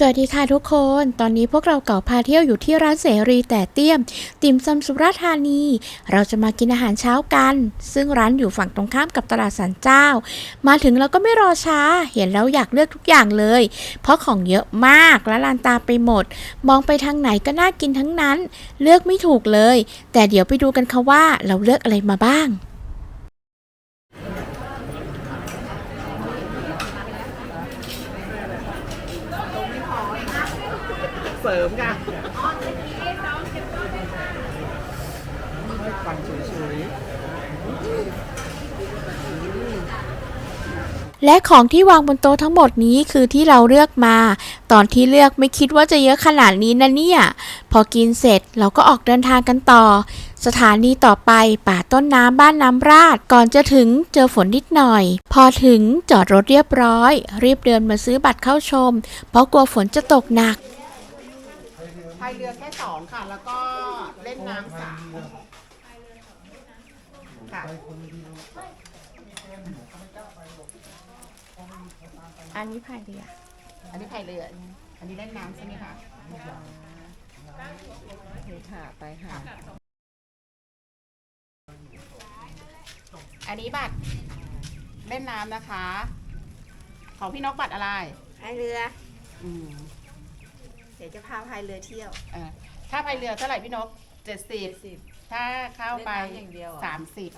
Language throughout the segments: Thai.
สวัสดีค่ะทุกคน ตอนนี้พวกเราเก่าพาเที่ยวอยู่ที่ร้านเสรีแต่เตี้ยม ติ่มซำสุราธานี เราจะมากินอาหารเช้ากัน ซึ่งร้านอยู่ฝั่งตรงข้ามกับตลาดสันเจ้า มาถึงเราก็ไม่รอช้า เห็นแล้วอยากเลือกทุกอย่างเลย เพราะของเยอะมากและลานตาไปหมด มองไปทางไหนก็น่ากินทั้งนั้น เลือกไม่ถูกเลย แต่เดี๋ยวไปดูกันค่ะว่าเราเลือกอะไรมาบ้าง ริมค่ะฟังเฉยและของที่วางบนโต๊ะทั้งหมดนี้คือที่เราเลือกมา ตอนที่เลือกไม่คิดว่าจะเยอะขนาดนี้นะเนี่ย พอกินเสร็จเราก็ออกเดินทางกันต่อ สถานีต่อไปป่าต้นน้ำบ้านน้ำราด ก่อนจะถึงเจอฝนนิดหน่อย พอถึงจอดรถเรียบร้อย รีบเดินมาซื้อบัตรเข้าชม เพราะกลัวฝนจะตกหนักๆพายเรือแค่สองค่ะ แล้วก็เล่นน้ำสามค่ะ อันนี้พายเรืออันนี้พายเรืออันนี้เล่นน้ำใช่ไหมคะค่ะไปค่ะ อันนี้บัตรเล่นน้ำนะคะ ของพี่นกบัตรอะไรพายเรือ อืม เดี๋ยวจะพาพายเรือเที่ยวเออถ้าพายเรือเท่าไหร่พี่นกเจ็ดสิบสิบ ถ้าเข้าไปเล่นน้ำอย่างเดียวอะสามสิบ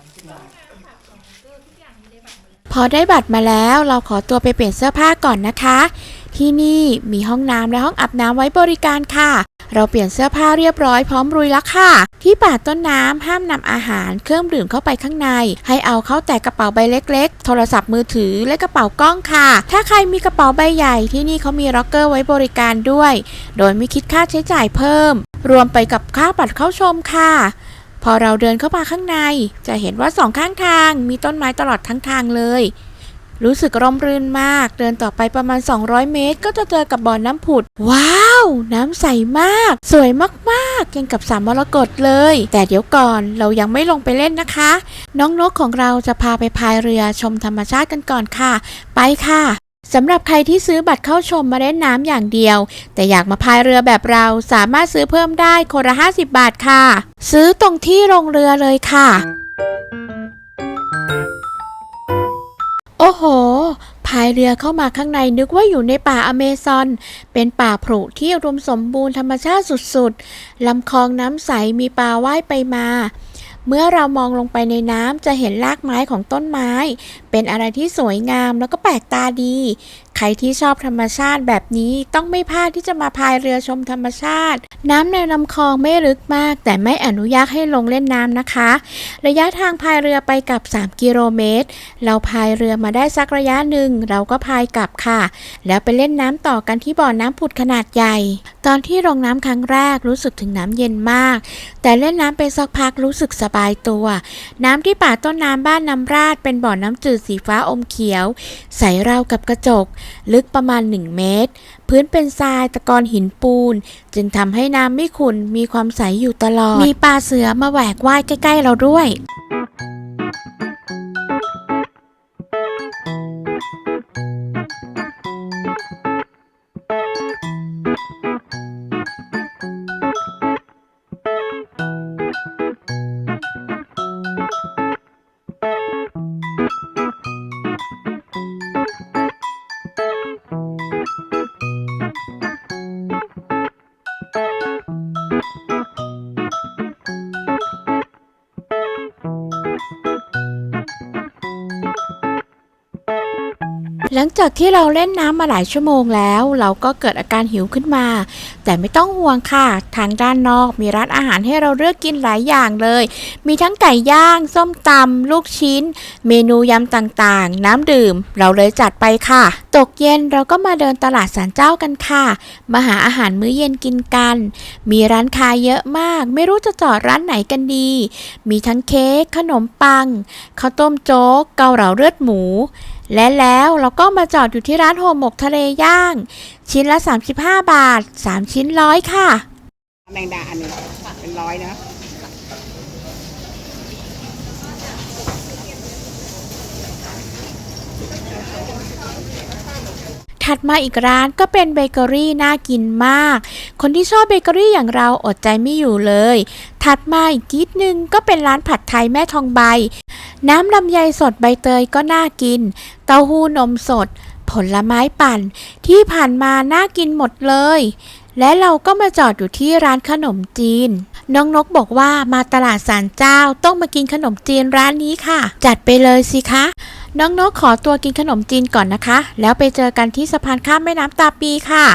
พอได้บัตรมาแล้วเราขอตัวไปเปลี่ยนเสื้อผ้าก่อนนะคะ ที่นี่มีห้องน้ำและห้องอาบน้ำไว้บริการค่ะ เราเปลี่ยนเสื้อผ้าเรียบร้อยพร้อมรุยแล้วค่ะ ที่ป่าต้นน้ำห้ามนำอาหารเครื่องดื่มเข้าไปข้างใน ให้เอาเข้าแต่กระเป๋าใบเล็ก ๆ โทรศัพท์มือถือและกระเป๋ากล้องค่ะ ถ้าใครมีกระเป๋าใบใหญ่ที่นี่เขามีล็อกเกอร์ไว้บริการด้วย โดยไม่คิดค่าใช้จ่ายเพิ่ม รวมไปกับค่าบัตรเข้าชมค่ะพอเราเดินเข้ามาข้างใน จะเห็นว่าสองข้างทางมีต้นไม้ตลอดทั้งทางเลย รู้สึกร่มรื่นมาก เดินต่อไปประมาณ 200 เมตร ก็จะเจอกับบ่อน้ำผุด ว้าว น้ำใสมาก สวยมากๆยังกับสามมรกตเลย แต่เดี๋ยวก่อนเรายังไม่ลงไปเล่นนะคะ น้องนกของเราจะพาไปพายเรือชมธรรมชาติกันก่อนค่ะ ไปค่ะสำหรับใครที่ซื้อบัตรเข้าชมมาเล่นน้ำอย่างเดียว แต่อยากมาพายเรือแบบเราสามารถซื้อเพิ่มได้คนละ 50 บาทค่ะ ซื้อตรงที่โรงเรือเลยค่ะ โอ้โหพายเรือเข้ามาข้างในนึกว่าอยู่ในป่าอเมซอน เป็นป่าผุที่รวมสมบูรณ์ธรรมชาติสุดๆ ลำคลองน้ำใสมีปลาว่ายไปมา เมื่อเรามองลงไปในน้ำจะเห็นรากไม้ของต้นไม้ เป็นอะไรที่สวยงามแล้วก็แปลกตาดี รที่ชอบธรรมชาติแบบนี้ต้องไม่พลาดที่จะมาพายเรือชมธรรมชาติ น้ำในลำคลองไม่ลึกมาก แต่ไม่อนุญาตให้ลงเล่นน้ำนะคะ ระยะทางพายเรือไปกับ 3 กิโลเมตร เราพายเรือมาได้สักระยะหนึ่ง เราก็พายกลับค่ะ แล้วไปเล่นน้ำต่อกันที่บ่อน้ำผุดขนาดใหญ่ ตอนที่ลงน้ำครั้งแรกรู้สึกถึงน้ำเย็นมาก แต่เล่นน้ำไปสักพักรู้สึกสบายตัว น้ำที่ป่าต้นน้ำบ้านน้ำราดเป็นบ่อน้ำจืดสีฟ้าอมเขียว ใสราวกับกระจกลึกประมาณ 1 เมตร พื้นเป็นทรายตะกอนหินปูน จึงทำให้น้ำไม่ขุ่นมีความใสอยู่ตลอด มีปลาเสือมาแหวกว่ายใกล้ ๆ เราด้วย Thank you. หลังจากที่เราเล่นน้ำมาหลายชั่วโมงแล้ว เราก็เกิดอาการหิวขึ้นมา แต่ไม่ต้องห่วงค่ะ ทางด้านนอกมีร้านอาหารให้เราเลือกกินหลายอย่างเลย มีทั้งไก่ย่าง ส้มตำลูกชิ้น เมนูยำต่างๆ น้ำดื่ม เราเลยจัดไปค่ะ ตกเย็นเราก็มาเดินตลาดสันเจ้ากันค่ะ มาหาอาหารมื้อเย็นกินกัน มีร้านค้าเยอะมาก ไม่รู้จะจอดร้านไหนกันดี มีทั้งเค้กขนมปังข้าวต้มโจ๊กเกาเหลาเลือดหมูและแล้วเราก็มาจอดอยู่ที่ร้านโฮมหมกทะเลย่าง ชิ้นละ 35 บาท 3 ชิ้นร้อยค่ะ แมงดาอันนี้เป็นร้อยนะ ถัดมาอีกร้านก็เป็นเบเกอรี่น่ากินมาก คนที่ชอบเบเกอรี่อย่างเราอดใจไม่อยู่เลย ถัดมาอีกนิดนึงก็เป็นร้านผัดไทยแม่ทองใบ น้ำลำไยสดใบเตยก็น่ากิน เต้าหู้นมสด ผลไม้ปั่น ที่ผ่านมาน่ากินหมดเลย และเราก็มาจอดอยู่ที่ร้านขนมจีนน้องนกบอกว่ามาตลาดสารเจ้าต้องมากินขนมจีนร้านนี้ค่ะ จัดไปเลยสิคะ น้องๆ ขอตัวกินขนมจีนก่อนนะคะ แล้วไปเจอกันที่สะพานข้ามแม่น้ำตาปีค่ะ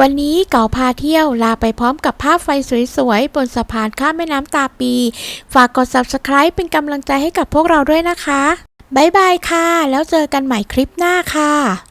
วันนี้เก่าพาเที่ยวลาไปพร้อมกับภาพไฟสวยๆ บนสะพานข้ามแม่น้ำตาปี ฝากกด subscribe เป็นกำลังใจให้กับพวกเราด้วยนะคะ บ๊ายบายค่ะ แล้วเจอกันใหม่คลิปหน้าค่ะ